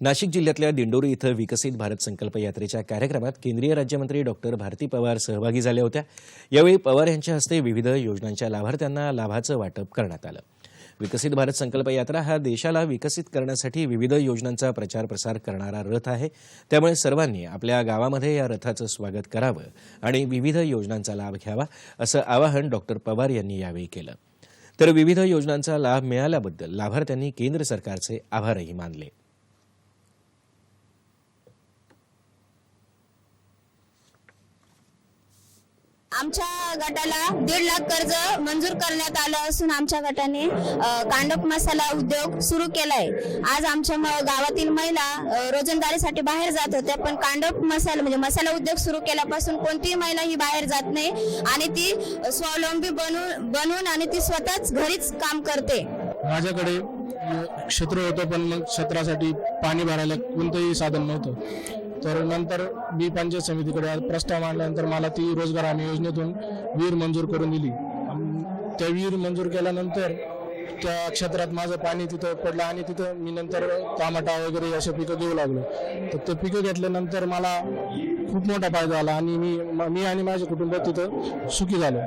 नाशिक जिल्ह्यातल्या दिंडोरी इथं विकसित भारत संकल्प यात्रेच्या कार्यक्रमात केंद्रीय राज्यमंत्री डॉक्टर भारती पवार सहभागी झाल्या होत्या. यावेळी पवार यांच्या हस्ते विविध योजनांच्या लाभार्थ्यांना लाभाचं वाटप करण्यात आलं. विकसित भारत संकल्प यात्रा हा देशाला विकसित करण्यासाठी विविध योजनांचा प्रचार प्रसार करणारा रथ आहे. त्यामुळे सर्वांनी आपल्या गावामध्ये या रथाचं स्वागत करावं आणि विविध योजनांचा लाभ घ्यावा असं आवाहन डॉक्टर पवार यांनी यावेळी केलं. तर विविध योजनांचा लाभ मिळाल्याबद्दल लाभार्थ्यांनी केंद्र सरकारचे आभारही मानले. आमच्या गटाला दीड लाख कर्ज मंजूर करण्यात आलं असून आमच्या गटाने कांडप मसाला उद्योग सुरू केलाय. आज आमच्या म- गावातील महिला रोजंदारीसाठी बाहेर जात होत्या पण कांडप मसाला म्हणजे मसाला उद्योग सुरू केल्यापासून कोणतीही महिला ही बाहेर जात नाही आणि ती स्वावलंबी बनून बनून आणि ती स्वतःच घरीच काम करते. माझ्याकडे क्षेत्र होतं पण मग क्षेत्रासाठी पाणी भरायला कोणतंही साधन नव्हतं. तर नंतर मी पंचायत समितीकडे प्रस्ताव मांडल्यानंतर मला ती रोजगार हमी योजनेतून विहीर मंजूर करून दिली. त्या विहीर मंजूर केल्यानंतर त्या क्षेत्रात माझं पाणी तिथं पडलं आणि तिथं मी नंतर टामाटा वगैरे अशा पिकं घेऊ लागलो. तर ते पिकं घेतल्यानंतर मला खूप मोठा फायदा आला आणि मी मी आणि माझे कुटुंब तिथं सुखी झालो.